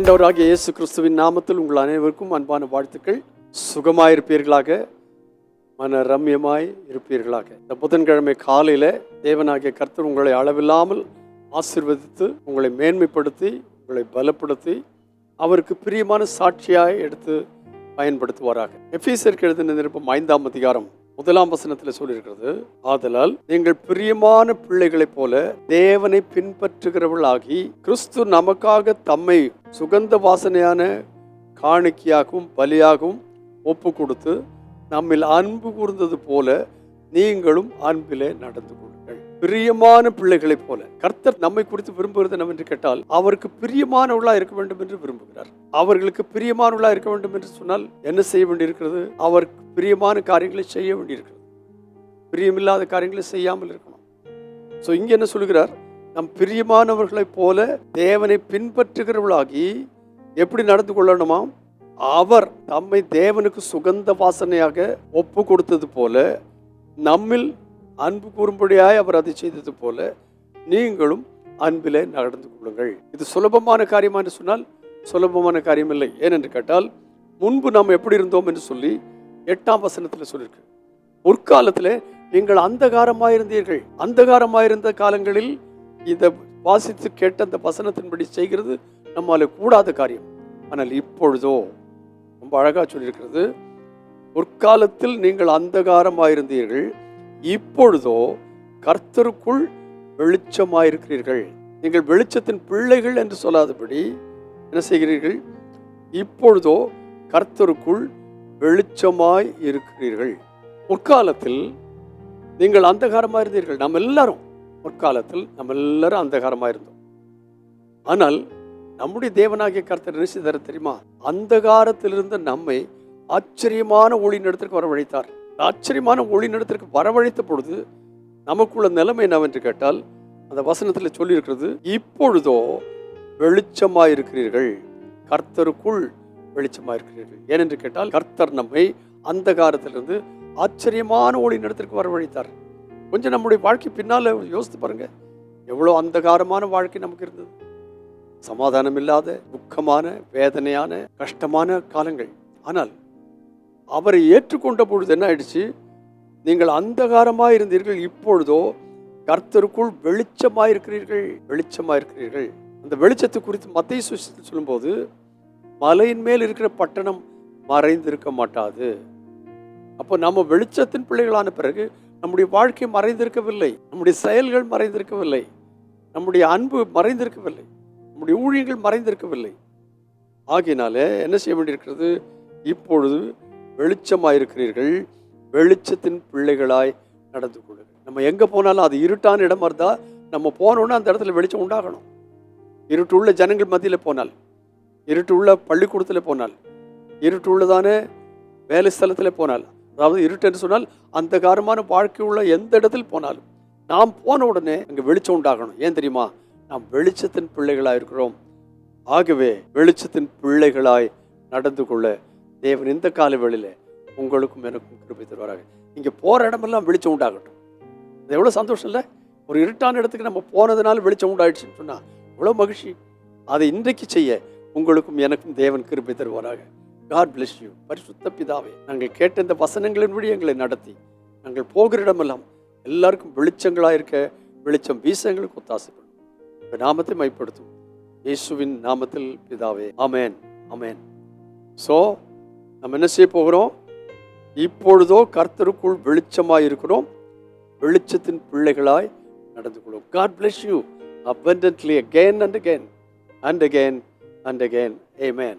ஆண்டவராகிய இயேசு கிறிஸ்துவின் நாமத்தில் உங்கள் அனைவருக்கும் அன்பான வாழ்த்துக்கள். சுகமாயிருப்பீர்களாக மன ரம்யமாய் இருப்பீர்களாக. இந்த புதன்கிழமை காலையில் தேவனாகிய கர்த்தர் உங்களை அளவில்லாமல் ஆசீர்வதித்து உங்களை மேன்மைப்படுத்தி உங்களை பலப்படுத்தி அவருக்கு பிரியமான சாட்சியாய் எடுத்து பயன்படுத்துவாராக. எஃபீசருக்கு எழுதின நிருப்பம் ஐந்தாம் அதிகாரம் முதலாம் வசனத்தில் சொல்லியிருக்கிறது ஆதலால் நீங்கள் பிரியமான பிள்ளைகளைப் போல தேவனை பின்பற்றுகிறவர்களாகி கிறிஸ்து நமக்காக தம்மை சுகந்த வாசனையான காணிக்கையாகவும் பலியாகவும் ஒப்பு கொடுத்து நம்மில் அன்பு கூர்ந்தது போல நீங்களும் அன்பிலே நடந்து கொள்ளுங்கள். பிரியமான பிள்ளைகளைப் போல. கர்த்தர் நம்மை குறித்து விரும்புகிறது என்னவென்று கேட்டால் அவருக்கு பிரியமானவர்களா இருக்க வேண்டும் என்று விரும்புகிறார். அவர்களுக்கு பிரியமானவர்களா இருக்க வேண்டும் என்று சொன்னால் என்ன செய்ய வேண்டியிருக்கிறது? அவருக்கு பிரியமான காரியங்களை செய்ய வேண்டியிருக்கிறது. பிரியமில்லாத காரியங்களை செய்யாமல் இருக்கணும். ஸோ இங்கே என்ன சொல்லுகிறார் நம் பிரியமானவர்களைப் போல தேவனை பின்பற்றுகிறவர்களாகி எப்படி நடந்து கொள்ளணுமாம் அவர் நம்மை தேவனுக்கு சுகந்த வாசனையாக ஒப்பு கொடுத்தது போல நம்மில் அன்பு கூறும்படியாய் அவர் அதை செய்தது போல நீங்களும் அன்பிலே நடந்து கொள்ளுங்கள். இது சுலபமான காரியமா என்று சொன்னால் சுலபமான காரியம் இல்லை ஏனென்று கேட்டால் முன்பு நாம் எப்படி இருந்தோம் என்று சொல்லி எட்டாம் வசனத்தில் சொல்லியிருக்கு. முற்காலத்தில் நீங்கள் அந்தகாரமாயிருந்தீர்கள். அந்தகாரமாயிருந்த காலங்களில் இதை வாசித்து கேட்ட அந்த வசனத்தின்படி செய்கிறது நம்மால் கூடாத காரியம். ஆனால் இப்பொழுதோ ரொம்ப அழகாக சொல்லியிருக்கிறது முற்காலத்தில் நீங்கள் அந்தகாரமாயிருந்தீர்கள் இப்பொழுதோ கர்த்தருக்குள் வெளிச்சமாயிருக்கிறீர்கள். நீங்கள் வெளிச்சத்தின் பிள்ளைகள் என்று சொல்லாதபடி என்ன செய்கிறீர்கள்? இப்பொழுதோ கர்த்தருக்குள் வெளிச்சமாய் இருக்கிறீர்கள் முற்காலத்தில் நீங்கள் அந்தகாரமாக இருந்தீர்கள் நம்ம எல்லாரும். முற்காலத்தில் நம்ம எல்லாரும் அந்தகாரமாக இருந்தோம். ஆனால் நம்முடைய தேவனாகிய கர்த்தர் நினைச்சு செய்தார் தெரியுமா? அந்தகாரத்திலிருந்து நம்மை ஆச்சரியமான ஒளி நடத்திற்கு வரவழைத்தார். ஆச்சரியமான ஒளி நடத்திற்கு வரவழைத்த பொழுது நமக்குள்ள நிலைமை என்னவென்று கேட்டால் அந்த வசனத்தில் சொல்லியிருக்கிறது இப்பொழுதோ வெளிச்சமாயிருக்கிறீர்கள். கர்த்தருக்குள் வெளிச்சமாயிருக்கிறீர்கள். ஏனென்று கேட்டால் கர்த்தர் நம்மை அந்தகாரத்திலிருந்து ஆச்சரியமான ஒளி நடத்திற்கு வரவழைத்தார். கொஞ்சம் நம்முடைய வாழ்க்கை பின்னால் யோசித்து பாருங்க. எவ்வளோ அந்தகாரமான வாழ்க்கை நமக்கு இருந்தது. சமாதானம் இல்லாத துக்கமான வேதனையான கஷ்டமான காலங்கள். ஆனால் அவரை ஏற்றுக்கொண்ட பொழுது என்ன ஆயிடுச்சு? நீங்கள் அந்தகாரமாக இருந்தீர்கள். இப்பொழுதோ கர்த்தருக்குள் வெளிச்சமாக இருக்கிறீர்கள் அந்த வெளிச்சத்தை குறித்து மத்திய சுவிசத்தில் சொல்லும்போது மலையின் மேல் இருக்கிற பட்டணம் மறைந்திருக்க மாட்டாது. அப்போ நம்ம வெளிச்சத்தின் பிள்ளைகளான பிறகு நம்முடைய வாழ்க்கை மறைந்திருக்கவில்லை. நம்முடைய செயல்கள் மறைந்திருக்கவில்லை. நம்முடைய அன்பு மறைந்திருக்கவில்லை. நம்முடைய ஊழியங்கள் மறைந்திருக்கவில்லை. ஆகினாலே என்ன செய்ய வேண்டியிருக்கிறது? இப்பொழுது வெளிச்சமாயிருக்கிறீர்கள். வெளிச்சத்தின் பிள்ளைகளாய் நடந்து கொள்ளுங்கள். நம்ம எங்கே போனாலும் அது இருட்டான இடமா இருந்தால் நம்ம போனோன்னா அந்த இடத்துல வெளிச்சம் உண்டாகணும். இருட்டு உள்ள ஜனங்கள் மத்தியில் போனால் இருட்டு உள்ள பள்ளிக்கூடத்தில் போனால் இருட்டு உள்ளதான வேலை ஸ்தலத்தில் போனால் அதாவது இருட்டு என்று சொன்னால் அந்த காரமான வாழ்க்கை உள்ள எந்த இடத்தில் போனாலும் நாம் போன உடனே அங்கே வெளிச்சம் உண்டாகணும். ஏன் தெரியுமா? நாம் வெளிச்சத்தின் பிள்ளைகளாக இருக்கிறோம். ஆகவே வெளிச்சத்தின் பிள்ளைகளாய் நடந்து கொள்ள தேவன் இந்த கால வேளையில் உங்களுக்கும் எனக்கும் கிருபை தருவாராக. இங்கே போகிற இடமெல்லாம் வெளிச்சம் உண்டாகட்டும். அது எவ்வளோ சந்தோஷம் இல்லை? ஒரு இருட்டான இடத்துக்கு நம்ம போனதுனால வெளிச்சம் உண்டாயிடுச்சுன்னு சொன்னால் எவ்வளோ மகிழ்ச்சி. அதை இன்றைக்கு செய்ய உங்களுக்கும் எனக்கும் தேவன் கிருபை தருவாராக. காட் bless யூ பரிசுத்த பிதாவே நாங்கள் கேட்ட இந்த வசனங்களின்படி எங்களை நடத்தி. நாங்கள் போகிற இடமெல்லாம் எல்லாருக்கும் வெளிச்சங்களாக இருக்க வெளிச்சம் வீச எங்களுக்கு ஒத்தாசைப்படும். இந்த நாமத்தை மைப்படுத்தும் இயேசுவின் நாமத்தில் பிதாவே அமேன் அமேன் ஸோ நம்ம என்ன செய்ய போகிறோம்? இப்பொழுதோ கர்த்தருக்குள் வெளிச்சமாக இருக்கிறோம். வெளிச்சத்தின் பிள்ளைகளாய் நடந்து கொள்வோம். God bless you abundantly again and again and again and again. Amen.